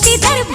পিতার